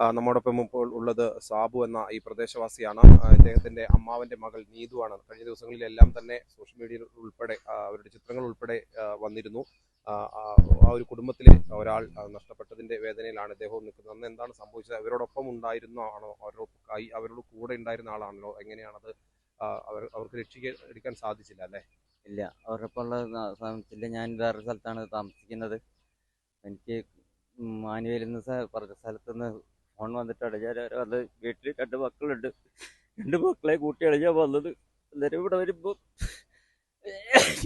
നമ്മോടൊപ്പം ഇപ്പോൾ ഉള്ളത് സാബു എന്ന ഈ പ്രദേശവാസിയാണ്. ഇദ്ദേഹത്തിന്റെ അമ്മാവന്റെ മകൾ നീതുവാണ്. കഴിഞ്ഞ ദിവസങ്ങളിലെല്ലാം തന്നെ സോഷ്യൽ മീഡിയയിൽ ഉൾപ്പെടെ അവരുടെ ചിത്രങ്ങൾ ഉൾപ്പെടെ വന്നിരുന്നു. ആ, ഒരു കുടുംബത്തിലെ ഒരാൾ നഷ്ടപ്പെട്ടതിന്റെ വേദനയിലാണ് ഇദ്ദേഹവും നിൽക്കുന്നത്. അന്ന് എന്താണ് സംഭവിച്ചത്? അവരോടൊപ്പം ഉണ്ടായിരുന്ന ആണോ അവരോട് അവരോട് കൂടെ ഉണ്ടായിരുന്ന ആളാണല്ലോ? എങ്ങനെയാണത്? അവർ അവർക്ക് രക്ഷിക്കാൻ സാധിച്ചില്ല അല്ലെ? ഇല്ല. അവരൊപ്പം ഉള്ള സാധിച്ചില്ല ഞാൻ വേറൊരു സ്ഥലത്താണ് താമസിക്കുന്നത്. എനിക്ക് മാനുവേലിന്ന് പറഞ്ഞ സ്ഥലത്ത് ഫോൺ വന്നിട്ടാണ് ഞാൻ അത് വീട്ടിൽ രണ്ട് മക്കളുണ്ട്. രണ്ട് മക്കളെ കൂട്ടിയാണ് ഞാൻ വന്നത്. അന്നേരം ഇവിടെ വരുമ്പോൾ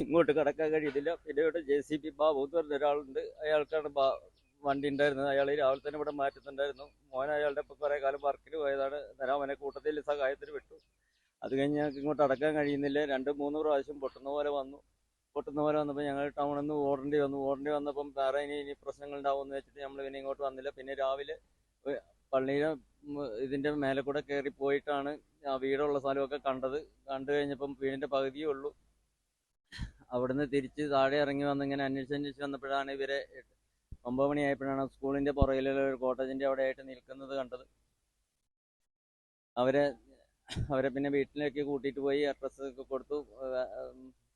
ഇങ്ങോട്ട് കടക്കാൻ കഴിയുന്നില്ല. പിന്നെ ഇവിടെ ജെ സി ബി ബാബു എന്ന് പറഞ്ഞ ഒരാളുണ്ട്. അയാൾക്കാണ് വണ്ടി ഉണ്ടായിരുന്നത്. അയാൾ രാവിലെ തന്നെ ഇവിടെ മാറ്റുന്നുണ്ടായിരുന്നു. മോൻ അയാളുടെ ഇപ്പം കുറേ കാലം വർക്കിന് പോയതാണ്. അന്നേരം അവനെ കൂട്ടത്തിൽ സഹായത്തിന് വിട്ടു. അത് കഴിഞ്ഞ് ഞങ്ങൾക്ക് ഇങ്ങോട്ട് അടക്കാൻ കഴിയുന്നില്ല. രണ്ട് മൂന്ന് പ്രാവശ്യം പൊട്ടുന്ന പോലെ വന്നു. പൊട്ടുന്ന പോലെ വന്നപ്പോൾ ഞങ്ങൾ ടൗണിൽ നിന്ന് ഓടേണ്ടി വന്നു. ഓടേണ്ടി വന്നപ്പം വേറെ ഇനി ഇനി പ്രശ്നങ്ങൾ ഉണ്ടാവുമെന്ന് വെച്ചിട്ട് നമ്മൾ പിന്നെ ഇങ്ങോട്ട് വന്നില്ല. പിന്നെ രാവിലെ പള്ളിയിലെ ഇതിന്റെ മേലെ കൂടെ കയറി പോയിട്ടാണ് ആ വീടുള്ള സ്ഥലമൊക്കെ കണ്ടത്. കണ്ടു കഴിഞ്ഞപ്പം വീടിന്റെ പകുതിയേ ഉള്ളൂ. അവിടുന്ന് തിരിച്ച് താഴെ ഇറങ്ങി വന്ന് ഇങ്ങനെ അന്വേഷിച്ച് അന്വേഷിച്ച് വന്നപ്പോഴാണ് ഇവരെ ഒമ്പത് മണിയായപ്പോഴാണ് സ്കൂളിന്റെ പുറകിലുള്ള ഒരു കോട്ടേജിന്റെ അവിടെ ആയിട്ട് നിൽക്കുന്നത് കണ്ടത്. അവരെ അവരെ പിന്നെ വീട്ടിലേക്ക് കൂട്ടിയിട്ട് പോയി അഡ്രസ്സ് ഒക്കെ കൊടുത്തു.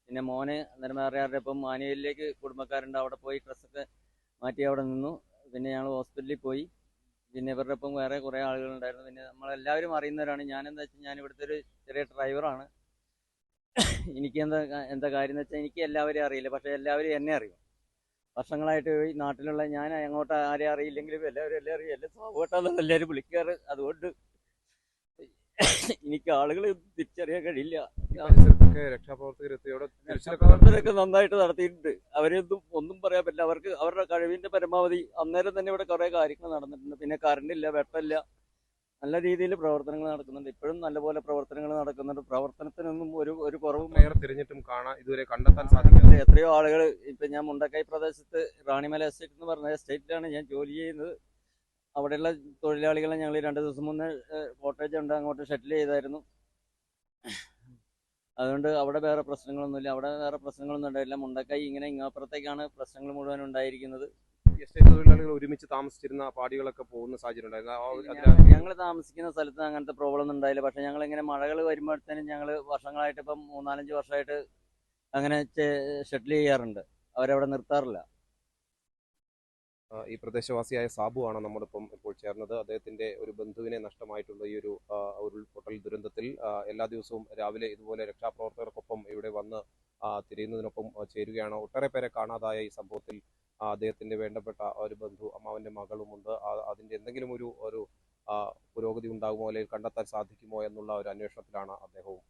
പിന്നെ മോനെ അന്നേരം വേറെ ആരുടെ ഇപ്പം മാനുവലിലേക്ക് കുടുംബക്കാരുണ്ട്. അവിടെ പോയി ഡ്രസ്സൊക്കെ മാറ്റി അവിടെ നിന്നു. പിന്നെ ഞങ്ങൾ ഹോസ്പിറ്റലിൽ പോയി. പിന്നെ ഇവരുടെ ഒപ്പം വേറെ കുറേ ആളുകളുണ്ടായിരുന്നു. പിന്നെ നമ്മളെല്ലാവരും അറിയുന്നവരാണ്. ഞാനെന്താ വെച്ചാൽ ഞാൻ ഇവിടുത്തെ ഒരു ചെറിയ ഡ്രൈവറാണ് എനിക്ക് എന്താ എന്താ കാര്യം എന്ന് വെച്ചാൽ എനിക്ക് എല്ലാവരെയും അറിയില്ല. പക്ഷെ എല്ലാവരും എന്നെ അറിയും. വർഷങ്ങളായിട്ട് ഈ നാട്ടിലുള്ള ഞാൻ അങ്ങോട്ട് ആരെയും അറിയില്ലെങ്കിലും എല്ലാവരും എല്ലാം അറിയും. എല്ലാം സാവോട്ടാന്നാണ് എല്ലാവരും വിളിക്കാറ്. അതുകൊണ്ട് എനിക്ക് ആളുകളെ തിരിച്ചറിയാൻ കഴിയില്ല. രക്ഷാപ്രവർത്തകരൊക്കെ നന്നായിട്ട് നടത്തിയിട്ടുണ്ട്. അവരെയൊന്നും ഒന്നും പറയാൻ പറ്റില്ല. അവർക്ക് അവരുടെ കഴിവിന്റെ പരമാവധി അന്നേരം തന്നെ ഇവിടെ കുറെ കാര്യങ്ങൾ നടന്നിട്ടുണ്ട്. പിന്നെ കറണ്ട് ഇല്ല വെട്ടമില്ല നല്ല രീതിയിൽ പ്രവർത്തനങ്ങൾ നടക്കുന്നുണ്ട്. ഇപ്പോഴും നല്ലപോലെ പ്രവർത്തനങ്ങൾ നടക്കുന്നുണ്ട്. പ്രവർത്തനത്തിനൊന്നും ഒരു ഒരു കുറവും കയറി തിരഞ്ഞിട്ടും കാണാൻ ഇതുവരെ കണ്ടെത്താൻ സാധിക്കില്ല. എത്രയോ ആളുകൾ ഇപ്പൊ ഞാൻ മുണ്ടക്കൈ പ്രദേശത്ത് റാണിമല എസ്റ്റേറ്റ് എന്ന് പറഞ്ഞ എസ്റ്റേറ്റിലാണ് ഞാൻ ജോലി ചെയ്യുന്നത്. അവിടെയുള്ള തൊഴിലാളികളെ ഞങ്ങൾ രണ്ട് ദിവസം മുന്നേ കോട്ടേജ് ഉണ്ട് അങ്ങോട്ട് ഷട്ടിൽ ചെയ്തായിരുന്നു. അതുകൊണ്ട് അവിടെ വേറെ പ്രശ്നങ്ങളൊന്നുമില്ല. അവിടെ വേറെ പ്രശ്നങ്ങളൊന്നും ഉണ്ടായില്ല മുണ്ടക്കായി ഇങ്ങനെ ഇങ്ങാപ്പുറത്തേക്കാണ് പ്രശ്നങ്ങൾ മുഴുവൻ ഉണ്ടായിരിക്കുന്നത്. എസ്റ്റേറ്റ് തൊഴിലാളികൾ ഒരുമിച്ച് താമസിച്ചിരുന്ന പാടികളൊക്കെ പോകുന്ന സാഹചര്യം ഉണ്ടായിരുന്നു. ഞങ്ങൾ താമസിക്കുന്ന സ്ഥലത്ത് അങ്ങനത്തെ പ്രോബ്ലം ഒന്നും ഉണ്ടായില്ല. പക്ഷെ ഞങ്ങൾ ഇങ്ങനെ മഴകൾ വരുമ്പോഴത്തേനും ഞങ്ങൾ വർഷങ്ങളായിട്ട് ഇപ്പം മൂന്നാലഞ്ച് വർഷമായിട്ട് അങ്ങനെ ഷട്ടിൽ ചെയ്യാറുണ്ട്. അവരവിടെ നിർത്താറില്ല. ഈ പ്രദേശവാസിയായ സാബു ആണ് നമ്മളിപ്പം ഇപ്പോൾ ചേർന്നത്. അദ്ദേഹത്തിന്റെ ഒരു ബന്ധുവിനെ നഷ്ടമായിട്ടുള്ള ഈ ഒരു ഉരുൾപൊട്ടൽ ദുരന്തത്തിൽ എല്ലാ ദിവസവും രാവിലെ ഇതുപോലെ രക്ഷാപ്രവർത്തകർക്കൊപ്പം ഇവിടെ വന്ന് തിരിയുന്നതിനൊപ്പം ചേരുകയാണ്. ഒട്ടേറെ പേരെ കാണാതായ ഈ സംഭവത്തിൽ അദ്ദേഹത്തിന്റെ വേണ്ടപ്പെട്ട ഒരു ബന്ധു അമ്മാവന്റെ മകളുമുണ്ട് അതിന്റെ എന്തെങ്കിലും ഒരു ഒരു പുരോഗതി ഉണ്ടാകുമോ അല്ലെങ്കിൽ കണ്ടെത്താൻ സാധിക്കുമോ എന്നുള്ള ഒരു അന്വേഷണത്തിലാണ് അദ്ദേഹവും